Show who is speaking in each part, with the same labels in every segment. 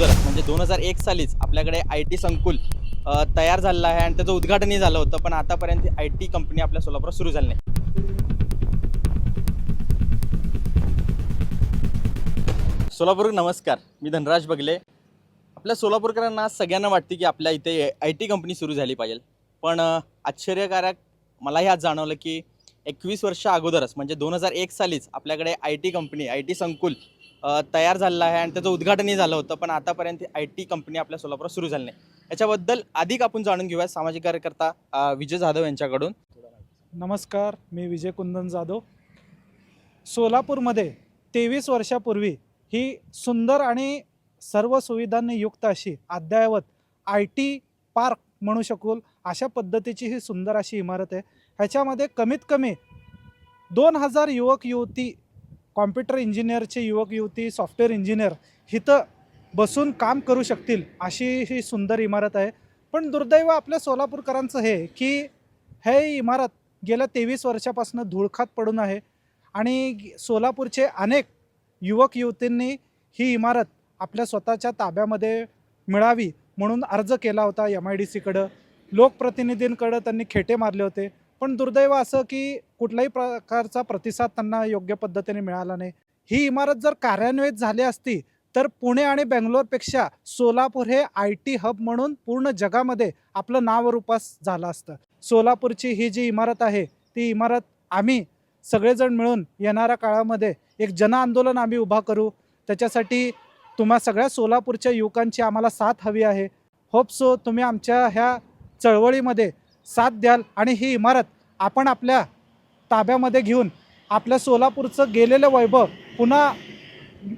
Speaker 1: अगोदरच म्हणजे दोन हजार एक सालीच आपल्याकडे आय टी संकुल तयार झालेलं आहे आणि त्याचं उद्घाटनही झालं होतं पण आतापर्यंत आय टी कंपनी आपल्या सोलापुरात सुरू झाली नाही. सोलापूर नमस्कार मी धनराज बगले. आपल्या सोलापूरकरांना सगळ्यांना वाटते की आपल्या इथे आय टी कंपनी सुरू झाली पाहिजे पण आश्चर्यकारक मलाही आज जाणवलं की एकवीस वर्ष अगोदरच म्हणजे दोन हजार एक सालीच आपल्याकडे I T company I T संकुल तयार झालेला आहे आणि त्याचं उद्घाटनही झालं होतं पण आतापर्यंत आय टी कंपनी आपल्या सोलापुरात सुरू झाली नाही. याच्याबद्दल अधिक आपण जाणून घेऊया सामाजिक कार्यकर्ता विजय जाधव यांच्याकडून.
Speaker 2: नमस्कार मी विजय कुंदन जाधव. सोलापूरमध्ये तेवीस वर्षापूर्वी ही सुंदर आणि सर्व सुविधांनी युक्त अशी अद्ययावत आय टी पार्क म्हणू शकू अशा पद्धतीची ही सुंदर अशी इमारत आहे. ह्याच्यामध्ये कमीत कमी दोन हजार युवक युवती कॉम्प्युटर इंजिनियरचे युवक युवती सॉफ्टवेअर इंजिनियर इथं बसून काम करू शकतील अशी ही सुंदर इमारत आहे. पण दुर्दैव आपल्या सोलापूरकरांचं हे की हे इमारत गेल्या तेवीस वर्षापासून धुळखात पडून आहे आणि सोलापूरचे अनेक युवक युवतींनी ही इमारत आपल्या स्वतःच्या ताब्यामध्ये मिळावी म्हणून अर्ज केला होता एम आय डी सीकडं लोकप्रतिनिधींकडं त्यांनी खेटे मारले होते. पण दुर्दैव असं की कुठल्याही प्रकारचा प्रतिसाद त्यांना योग्य पद्धतीने मिळाला नाही. ही इमारत जर कार्यान्वित झाली असती तर पुणे आणि बेंगलोरपेक्षा सोलापूर हे आय टी हब म्हणून पूर्ण जगामध्ये आपलं नावरूपास झालं असतं. सोलापूरची ही जी इमारत आहे ती इमारत आम्ही सगळेजण मिळून येणाऱ्या काळामध्ये एक जनआंदोलन आम्ही उभा करू. त्याच्यासाठी तुम्हा सगळ्या सोलापूरच्या युवकांची आम्हाला साथ हवी आहे. होप सो तुम्ही आमच्या ह्या चळवळीमध्ये साथ द्याल आणि ही इमारत आपण आपल्या ताब्यामध्ये घेऊन आपल्या सोलापूरचं गेलेलं वैभव पुन्हा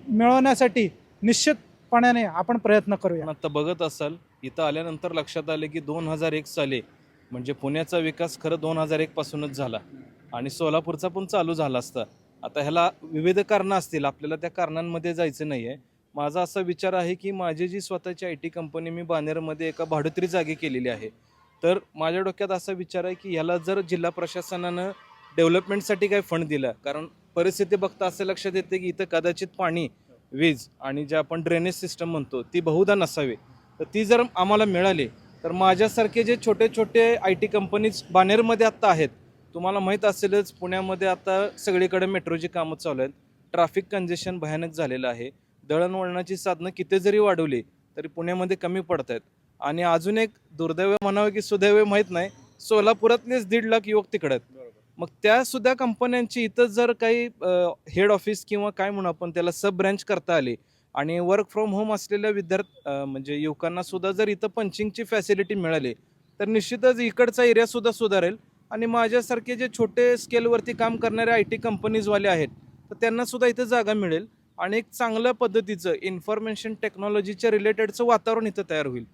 Speaker 2: मिळवण्यासाठी निश्चितपणाने आपण प्रयत्न करूया.
Speaker 3: आता बघत असाल इथं आल्यानंतर लक्षात आले की दोन हजार एक साली म्हणजे पुण्याचा विकास खरं दोन हजार एक पासूनच झाला आणि सोलापूरचा पण चालू झाला असता. आता ह्याला विविध कारणं असतील आपल्याला त्या कारणांमध्ये जायचं नाही आहे माझा असा विचार आहे की माझी जी स्वतःची आय टी कंपनी मी बानेरमध्ये एका भाडोत्री जागी केलेली आहे तर माझ्या डोक्यात असा विचार आहे की ह्याला जर जिल्हा प्रशासनानं डेव्हलपमेंटसाठी काही फंड दिला कारण परिस्थिती बघता असं लक्षात येते की इथं कदाचित पाणी वीज आणि जे आपण ड्रेनेज सिस्टम म्हणतो ती बहुधा नसावी. तर ती जर आम्हाला मिळाली तर माझ्यासारखे जे छोटे छोटे आय टी कंपनीज बानेरमध्ये आत्ता आहेत तुम्हाला माहीत असेलच पुण्यामध्ये आता सगळीकडे मेट्रोची कामं चालू आहेत. ट्रॅफिक कंजेशन भयानक झालेलं आहे. दळणवळणाची साधनं किती जरी वाढवली तरी पुण्यामध्ये कमी पडत आहेत आणि अजून एक दुर्दैव म्हणावे की सुदैव माहीत नाही. सोलापुरातलेच दीड लाख युवक तिकडे आहेत. मग त्या सुद्धा कंपन्यांची इथं जर काही हेड ऑफिस किंवा काय म्हणू आपण त्याला सब ब्रँच करता आली आणि वर्क फ्रॉम होम असलेल्या विद्यार्थी म्हणजे युवकांना सुद्धा जर इथं पंचिंगची फॅसिलिटी मिळाली तर निश्चितच इकडचा एरिया सुद्धा सुधारेल. आणि माझ्यासारखे जे छोटे स्केलवरती काम करणारे आय टी कंपनीजवाले आहेत तर त्यांना सुद्धा इथं जागा मिळेल. आणि एक चांगल्या पद्धतीचं इन्फॉर्मेशन टेक्नॉलॉजीच्या रिलेटेडचं वातावरण इथं तयार होईल.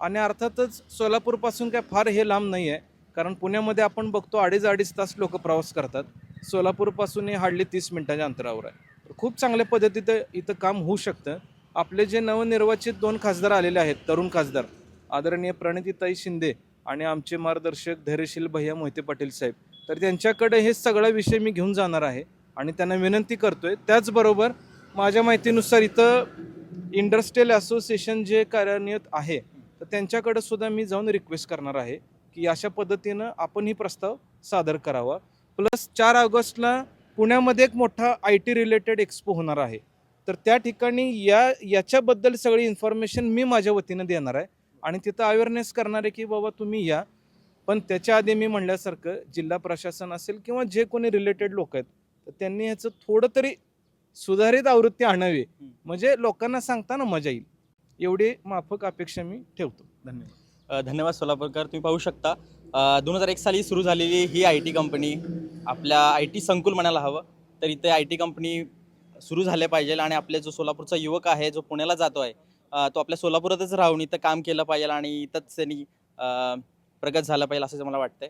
Speaker 3: आणि अर्थातच सोलापूरपासून काय फार हे लांब नाही आहे कारण पुण्यामध्ये आपण बघतो अडीच अडीच तास लोक प्रवास करतात. सोलापूरपासून हे हार्डली तीस मिनिटाच्या अंतरावर आहे. तर खूप चांगल्या पद्धतीत इथं काम होऊ शकतं. आपले जे नवनिर्वाचित दोन खासदार आलेले आहेत तरुण खासदार आदरणीय प्रणितीताई शिंदे आणि आमचे मार्गदर्शक धैर्यशील भैया मोहिते पाटील साहेब तर त्यांच्याकडे हे सगळा विषय मी घेऊन जाणार आहे आणि त्यांना विनंती करतोय. त्याचबरोबर माझ्या माहितीनुसार इथं इंडस्ट्रियल असोसिएशन जे कार्यान्वित आहे तर त्यांच्याकडे सुद्धा मी जाऊन रिक्वेस्ट करणार आहे की अशा पद्धतीनं आपण ही प्रस्ताव सादर करावा. प्लस चार ऑगस्टला पुण्यामध्ये एक मोठा आय टी रिलेटेड एक्सपो होणार आहे. तर त्या ठिकाणी या याच्याबद्दल सगळी इन्फॉर्मेशन मी माझ्या वतीनं देणार आहे. आणि तिथं अवेअरनेस करणार आहे की बाबा तुम्ही या. पण त्याच्या आधी मी म्हणल्यासारखं जिल्हा प्रशासन असेल किंवा जे कोणी रिलेटेड लोक आहेत तर त्यांनी ह्याचं थोडं तरी सुधारित आवृत्ती आणावी. म्हणजे लोकांना सांगताना मजा येईल. एवढे माफक अपेक्षा मी ठेवतो. धन्यवाद.
Speaker 1: धन्यवाद सोलापूरकर. तुम्ही पाहू शकता दोन हजार एक साली सुरू झालेली ही आय टी कंपनी आपल्या आय टी संकुल म्हणायला हवं. तर इथे आय टी कंपनी सुरू झाले पाहिजे आणि आपले जो सोलापूरचा युवक आहे जो पुण्याला जातो आहे तो आपल्या सोलापुरातच राहून इथं काम केलं पाहिजे आणि इथंच त्यांनी प्रगत झालं पाहिजे असं मला वाटतंय.